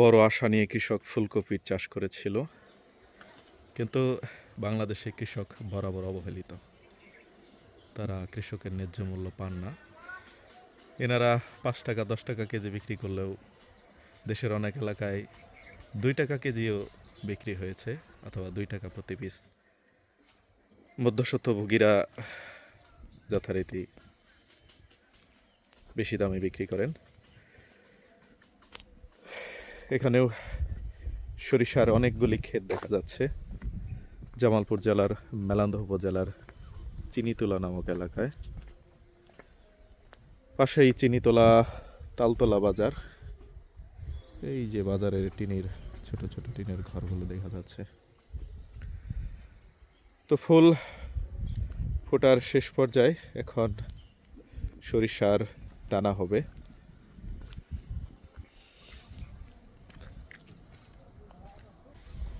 বড় আশা নিয়ে কৃষক ফুলকপির চাষ করেছিল, কিন্তু বাংলাদেশে কৃষক বরাবর অবহেলিত। তারা কৃষকের ন্যায্য মূল্য পান না। এনারা পাঁচ টাকা, দশ টাকা কেজি বিক্রি করলেও দেশের অনেক এলাকায় দুই টাকা কেজিও বিক্রি হয়েছে অথবা দুই টাকা প্রতি পিস। মধ্যস্বত্বভোগীরা যথারীতি বেশি দামে বিক্রি করেন। এখানেও সরিষার অনেকগুলি ক্ষেত দেখা যাচ্ছে। জামালপুর জেলার মেলান্দহ উপজেলার চিনিতলা নামক এলাকায়। পাশেই চিনিতলা তালতলা বাজার। এই যে বাজারের টিনের, ছোট ছোট টিনের ঘরগুলো দেখা যাচ্ছে। তো ফুল ফোটার শেষ পর্যায়ে এখন সরিষার টানা হবে।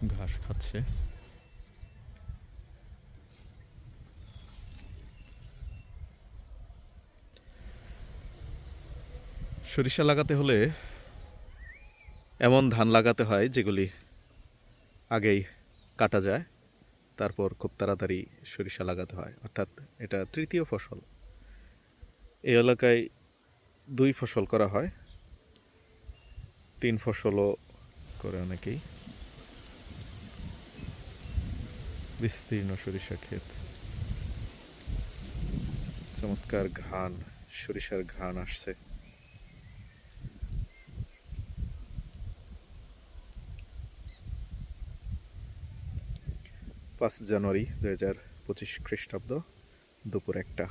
ঘাস খাচ্ছে। সরিষা লাগাতে হলে এমন ধান লাগাতে হয় যেগুলি আগেই কাটা যায়, তারপর খুব তাড়াতাড়ি সরিষা লাগাতে হয়। অর্থাৎ এটা তৃতীয় ফসল। এই এলাকায় দুই ফসল করা হয়। তিন ফসলও করে অনেকেই। বিস্তীর্ণ সরিষা ক্ষেত। চমৎকার ঘ্রাণ, সরিষার ঘ্রাণ আসছে। পাঁচ জানুয়ারি দু হাজার পঁচিশ খ্রিস্টাব্দ দুপুর একটা।